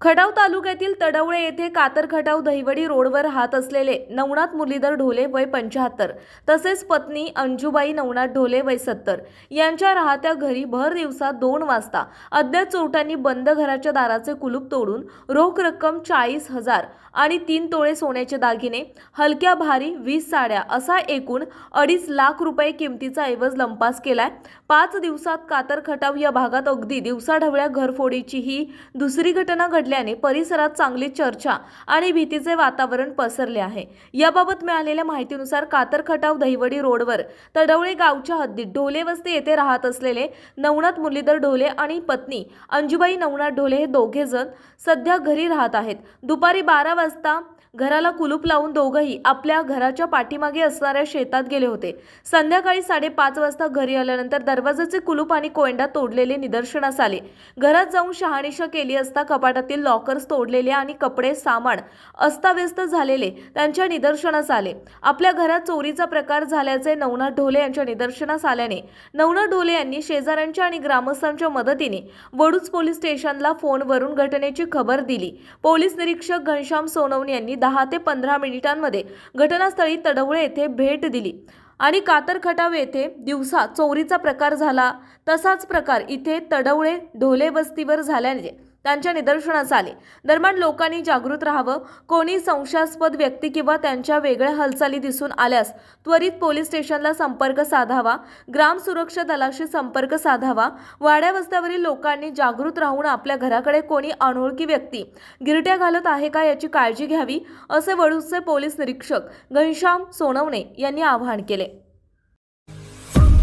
खटाव तालुक्यातील तडवळे येथे कातर खटाव दहिवडी रोडवर राहत असलेले नवनाथ मुरलीधर ढोले वय पंच्याहत्तर तसेच पत्नी अंजुबाई नवनाथ ढोले वय सत्तर यांच्या राहत्या घरी भर दिवसा दोन वाजता अज्ञात चोरट्यांनी बंद घराच्या दाराचे कुलूप तोडून रोख रक्कम चाळीस हजार आणि तीन तोळे सोन्याचे दागिने हलक्या भारी वीस साड्या असा एकूण अडीच लाख रुपये किमतीचा ऐवज लंपास केलाय. पाच दिवसात कातर खटाव या भागात अगदी दिवसाढवळ्या घरफोडीची ही दुसरी घटना घडल्याने परिसरात चांगली चर्चा आणि भीतीचे वातावरण पसरले आहे. याबाबत मिळालेल्या माहितीनुसार कातर खटाव दहिवडी रोडवर तडवळे गावच्या हद्दीत ढोले वस्ती येथे राहत असलेले नवनाथ मुरलीधर ढोले आणि पत्नी अंजुबाई नवनाथ ढोले हे दोघे जण सध्या घरी राहत आहेत. दुपारी बारा वाजता घराला कुलूप लावून दोघंही आपल्या घराच्या पाठीमागे असणाऱ्या शेतात गेले होते. संध्याकाळी साडेपाच वाजता घरी आल्यानंतर दरवाजाचे कुलूप आणि कोयंडा तोडलेले निदर्शनास आले. घरात जाऊन शहानिशा केली असता कपाटातील लॉकर्स तोडलेले आणि कपडे सामान अस्ताव्यस्त झालेले त्यांच्या निदर्शनास आले. आपल्या घरात चोरीचा प्रकार झाल्याचे नवनाथ ढोले यांच्या निदर्शनास आल्याने नवनाथ ढोले यांनी शेजाऱ्यांच्या आणि ग्रामस्थांच्या मदतीने वडूज पोलीस स्टेशनला फोनवरून घटनेची खबर दिली. पोलीस निरीक्षक घनश्याम सोनवणे यांनी दहा ते पंधरा मिनिटांमध्ये घटनास्थळी तडवळे येथे भेट दिली. आणि कातर खटाव येथे दिवसा चोरीचा प्रकार झाला. तसाच प्रकार इथे तडवळे ढोले वस्तीवर झाल्याने त्यांच्या निदर्शनास आले. दरम्यान लोकांनी जागृत राहावं. कोणी संशयास्पद व्यक्ती किंवा त्यांच्या वेगळ्या हालचाली दिसून आल्यास त्वरित पोलीस स्टेशनला संपर्क साधावा. ग्राम सुरक्षा दलाशी संपर्क साधावा. वाड्या वस्त्यावरील लोकांनी जागृत राहून आपल्या घराकडे कोणी अनोळखी व्यक्ती गिरट्या घालत आहे का याची काळजी घ्यावी असे वडूजचे पोलीस निरीक्षक घनश्याम सोनवणे यांनी आवाहन केले.